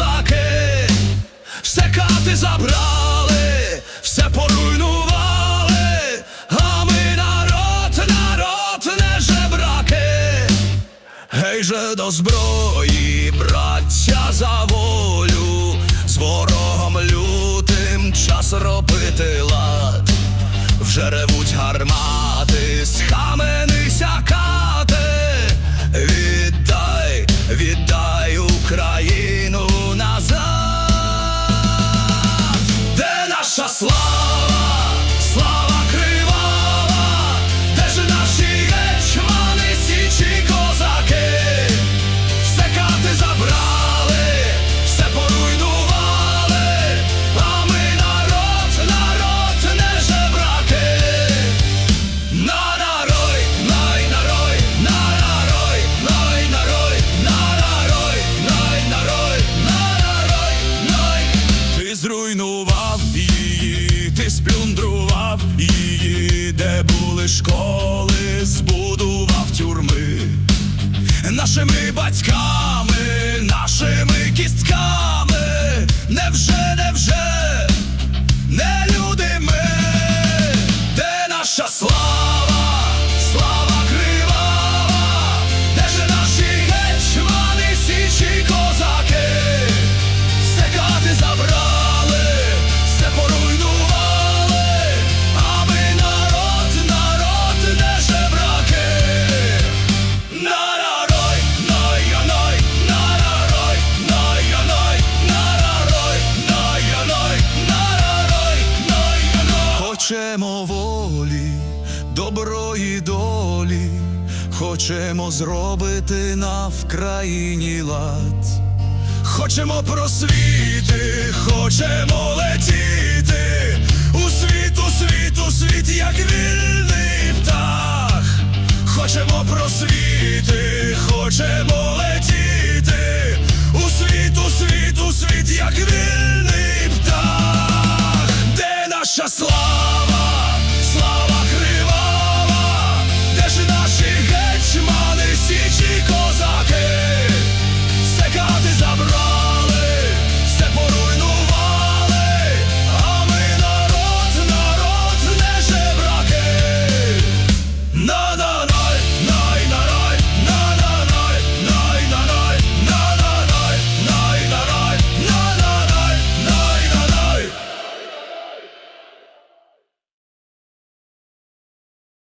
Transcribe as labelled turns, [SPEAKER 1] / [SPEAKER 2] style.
[SPEAKER 1] козаки, все хати забрали, все поруйнували, а ми народ, народ, не жебраки. Гей же до зброї, її, де були школи, збудував тюрми. Нашими батьками, нашими кістками, невже, невже, Хочемо волі, доброї долі, хочемо зробити на Вкраїні лад. Хочемо просвіти, хочемо летіти у світ, у світ, у світ, як вільний птах. Хочемо просвіти, хочемо